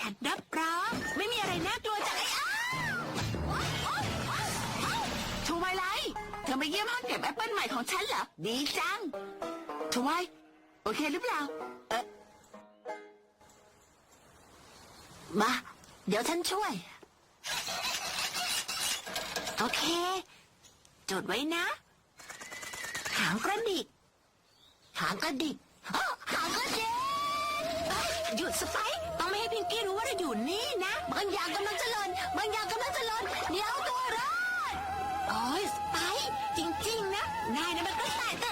ฉันรับรองไม่มีอะไรน่ากลัวจากไอ้อ้าทวายไลท์เธอมาเยี่ยมห้องเก็บแอปเปิลใหม่ของฉันเหรอ ดีจังทวายโอเคหรือเปล่า เออมา เดี๋ยวฉันช่วย โอเค จดไว้นะ หางกระดิก หางกระดิกอ้อหางกระดิก หยุดสไปซ์ต้องไม่ให้พิงกี้รู้ว่าเราอยู่นี่นะ บางอย่างกำลังจะหล่นบางอย่างกำลังจะหล่นเดี๋ยวตัวรอดโอ้ยสไปซ์จริง ๆ นะนายนะมันก็สายแต่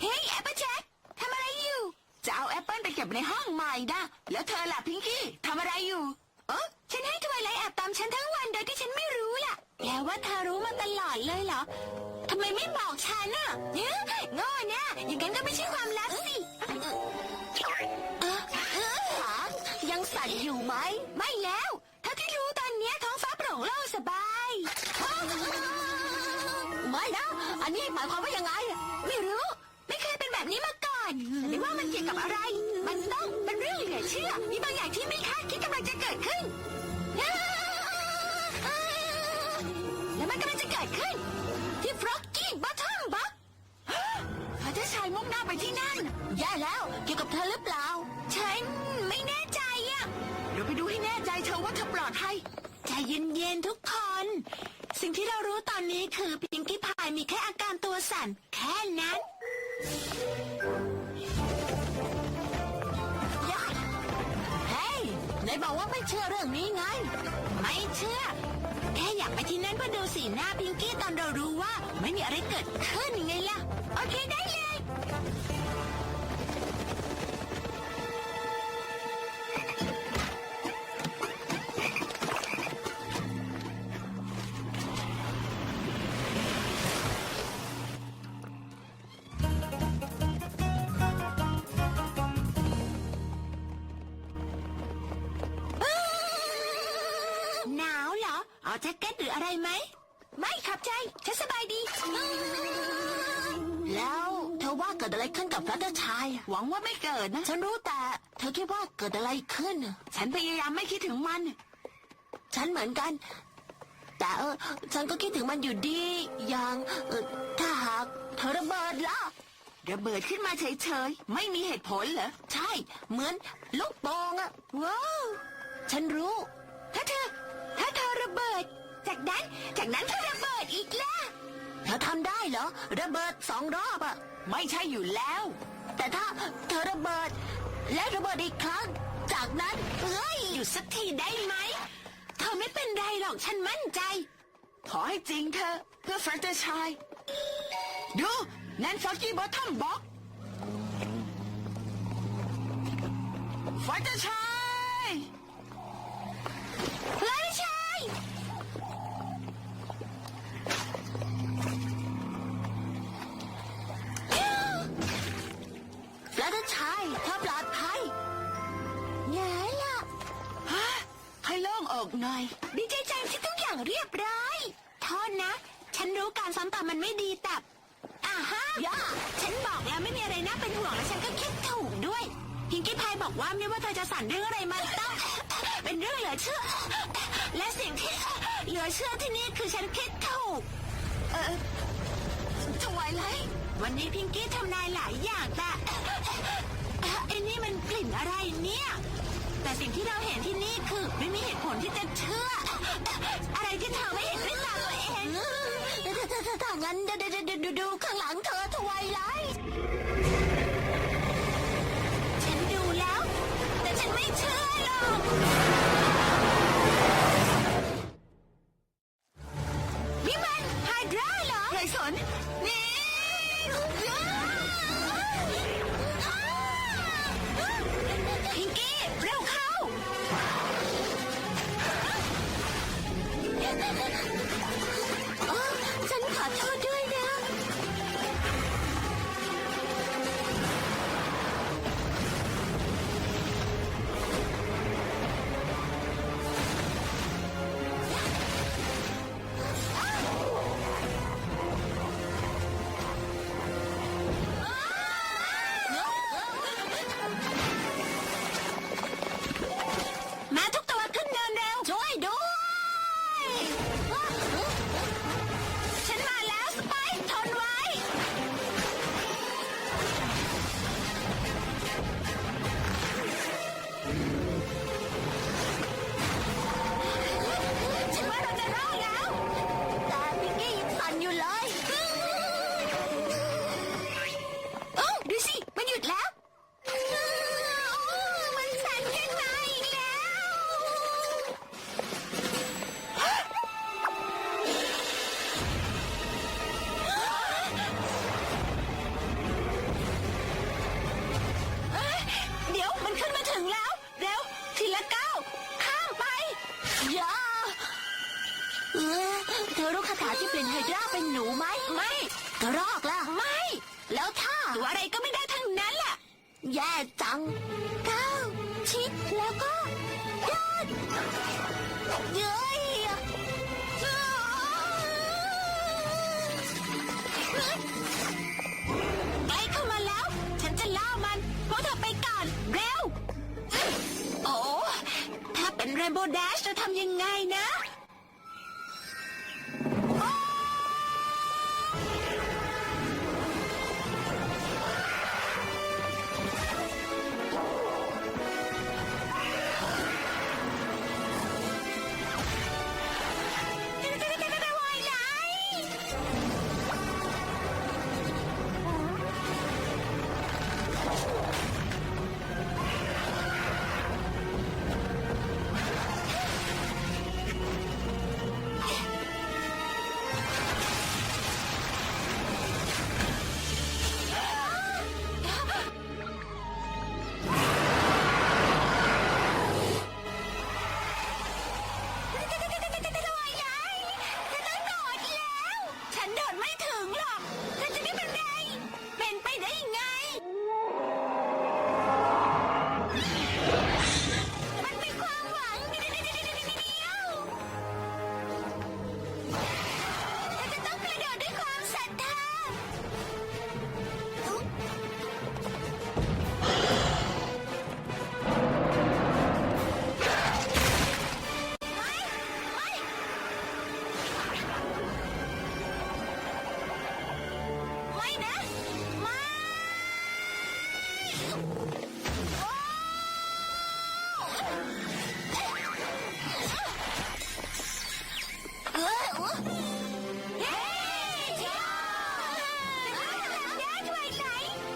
เฮ้ยแอปเปิลแจ็คทำอะไรอยู่ จะเอาแอปเปิลไปเก็บในห้องใหม่นะแล้วเธอล่ะ กำลังจะเกิดขึ้น แล้วมันกำลังจะเกิดขึ้น ที่ฟรอกกี้บัตทอมบ็อกพระเจ้าชายมุ่งหน้าไปที่นั่น แย่แล้ว เกี่ยวกับเธอหรือเปล่า ฉันไม่แน่ใจอะเดี๋ยวไปดูให้แน่ใจเธอว่าเธอปลอดภัย ใจเย็นๆทุกคน สิ่งที่เรารู้ตอนนี้คือพิงกี้พายมีแค่อาการตัวสั่นแค่นั้น บอกว่าไม่เชื่อเรื่องนี้ไง ไม่เชื่อ แค่อยากไปที่นั่นเพื่อดูสีหน้าพิงกี้ตอนเรารู้ว่า ไม่มีอะไรเกิดขึ้นไงล่ะ โอเคได้เลย ไม่ขับใจ ฉันสบายดี แล้วเธอว่าเกิดอะไรขึ้นกับพระเจ้าชายอะหวังว่าไม่เกิดนะ ฉันรู้แต่ เธอคิดว่าเกิดอะไรขึ้นอะฉันพยายามไม่คิดถึงมัน ฉันเหมือนกัน แต่เออฉันก็คิดถึงมันอยู่ดี อย่างเออถ้าหากเธอระเบิดล่ะ ระเบิดขึ้นมาเฉยๆ ไม่มีเหตุผลเหรอ ใช่ เหมือนลูกโป่งอะว้าว ฉันรู้ ถ้าเธอ ถ้าเธอระเบิด จากนั้น จากนั้นเธอระเบิดอีกล่ะเธอทำได้เหรอ ระเบิดสองรอบอะไม่ใช่อยู่แล้ว แต่ถ้าเธอระเบิด และระเบิดอีกครั้ง จากนั้นเอ้ยหยุดสักทีได้ไหม เธอไม่เป็นไรหรอกฉันมั่นใจ ขอให้จริงเธอเพื่อฟรัตเตอร์ชายดูนั่นฟอกกี้บอททอมบ็อกฟรัตเตอร์ชาย กหน่อย ดีใจจังที่ทุกอย่างเรียบร้อยโทษนะ ฉันรู้การซ้อมต่อมันไม่ดีแต่อ่าฮะย่าฉันบอกแล้วไม่มีอะไรน่าเป็นห่วงและฉันก็คิดถูกด้วย พิงกี้พายบอกว่าไม่ว่าเธอจะสั่นเรื่องอะไรมันต้อง เป็นเรื่องเหลือเชื่อ และสิ่งที่เหลือเชื่อที่นี่คือฉันคิดถูก เออทวายไลท์วันนี้พิงกี้ทำนายหลายอย่างแต่ไอ้นี่มันกลิ่นอะไรเนี่ย แต่สิ่งที่เราเห็นที่นี่คือไม่มีเหตุผลที่จะเชื่อ อะไรที่เธอไม่เห็นด้วยตาตัวเองถ้าถ้าถ้าถ้างั้นดูดดูดูดูข้างหลังเธอทวายไลท์ฉันดูแล้ว แต่ฉันไม่เชื่อหรอก แย่จังเก้าชิดแล้วก็เดินเย้ยใกล้เข้ามาแล้ว ฉันจะล่ามันพวกเธอไปก่อน เร็ว โอ้ ถ้าเป็นเรนโบว์แดชจะทำยังไงนะ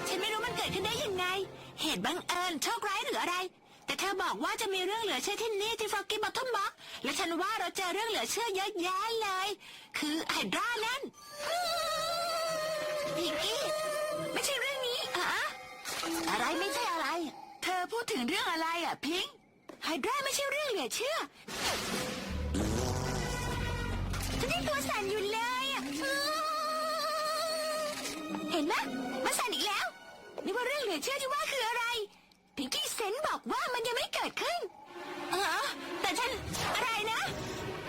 ฉันไม่รู้มันเกิดขึ้นได้ยังไง เหตุบังเอิญโชคร้ายหรืออะไร แต่เธอบอกว่าจะมีเรื่องเหลือเชื่อที่นี่ที่ฟอกกี้บอททอมบ็อกและฉันว่าเราเจอเรื่องเหลือเชื่อเยอะแยะเลย คือไฮดรานั่นพิงกี้ไม่ใช่เรื่องนี้อะอะไรไม่ใช่อะไร เธอพูดถึงเรื่องอะไรอะพิง ไฮดราไม่ใช่เรื่องเหลือเชื่อฉันยังตัวสั่นอยู่เลยอะเห็นไหมมันสั่นอีกแล้วนี่ว่าเรื่องเหลือเชื่อที่ว่าคืออะไรพิงกี้เซนบอกว่ามันยังไม่เกิดขึ้น เออแต่ฉันอะไรนะ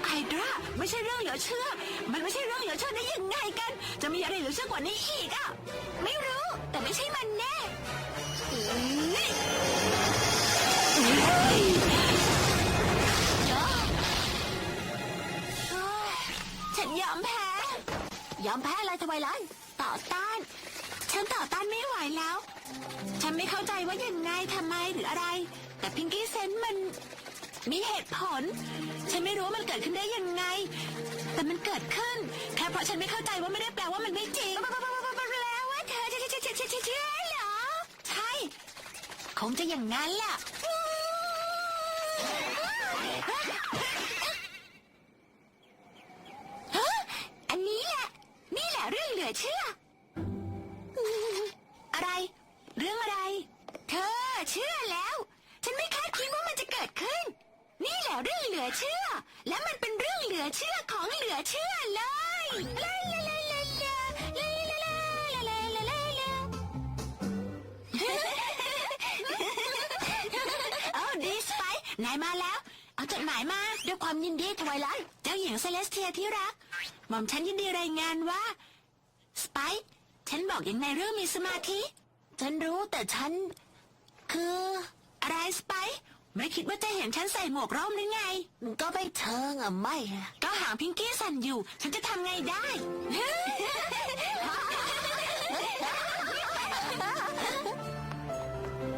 ไฮดราไม่ใช่เรื่องเหลือเชื่อ มันไม่ใช่เรื่องเหลือเชื่อได้ยังไงกัน จะมีอะไรเหลือเชื่อกว่านี้อีกอะ ไม่รู้แต่ไม่ใช่มันแน่ อื้อ ฉันยอมแพ้ ยอมแพ้อะไรทำไมล่ะต่อต้าน ฉันต่อต้านไม่ไหวแล้ว ฉันไม่เข้าใจว่ายังไงทำไมหรืออะไร แต่พิงกี้เซนมัน มีเหตุผล ฉันไม่รู้ว่ามันเกิดขึ้นได้ยังไง แต่มันเกิดขึ้นแค่เพราะฉันไม่เข้าใจว่าไม่ได้แปลว่ามันไม่จริงแปลว่าเธอเชื่อเชื่อเชื่อเชื่อเชื่อเหรอใช่ คงจะอย่างนั้นแหละฮะอันนี้แหละ นี่แหละ เชื่อ อะไร เรื่องอะไร เธอเชื่อแล้ว ฉันไม่คาดคิดว่ามันจะเกิดขึ้น นี่แหละเรื่องเหลือเชื่อ และมันเป็นเรื่องเหลือเชื่อของเหลือเชื่อเลยลาลาลาลาลาลาลาลาลาลาลาลาโอ้ดีสไปนายมาแล้ว เอาจดหมายมาด้วยความยินดีทวายไลท์เจ้าหญิงเซเลสเทียที่รัก หม่อมฉันยินดีรายงานว่า ไปซ์ฉันบอกอย่างในเรื่องมีสมาธิ ฉันรู้แต่ฉัน คือ อะไรสไปซ์ไม่คิดว่าจะเห็นฉันใส่หมวกร่มหรือไง ก็ไม่เชิงอะไม่ก็หางพิงกี้สั่นอยู่ ฉันจะทำไงได้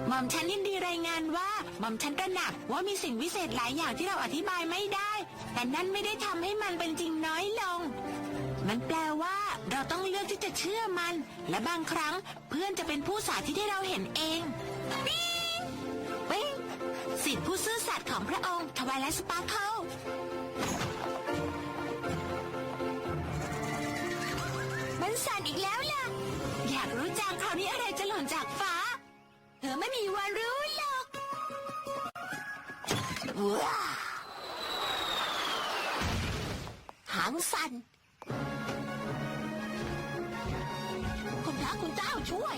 หม่อมฉันยินดีรายงานว่า หม่อมฉันตระหนักว่ามีสิ่งวิเศษหลายอย่างที่เราอธิบายไม่ได้ แต่นั่นไม่ได้ทำให้มันเป็นจริงน้อยลง มันแปลว่าเราต้องเลือกที่จะเชื่อมัน และบางครั้งเพื่อนจะเป็นผู้สาธิตให้เราเห็นเองปิ๊งปิ๊งสิทธิผู้ซื่อสัตย์ของพระองค์ทวายและสปาร์เคิลมันสั่นอีกแล้วล่ะ อยากรู้จังคราวนี้อะไรจะหล่นจากฟ้า เธอไม่มีวันรู้หรอกว้าหางสั่น คุณเจ้าช่วย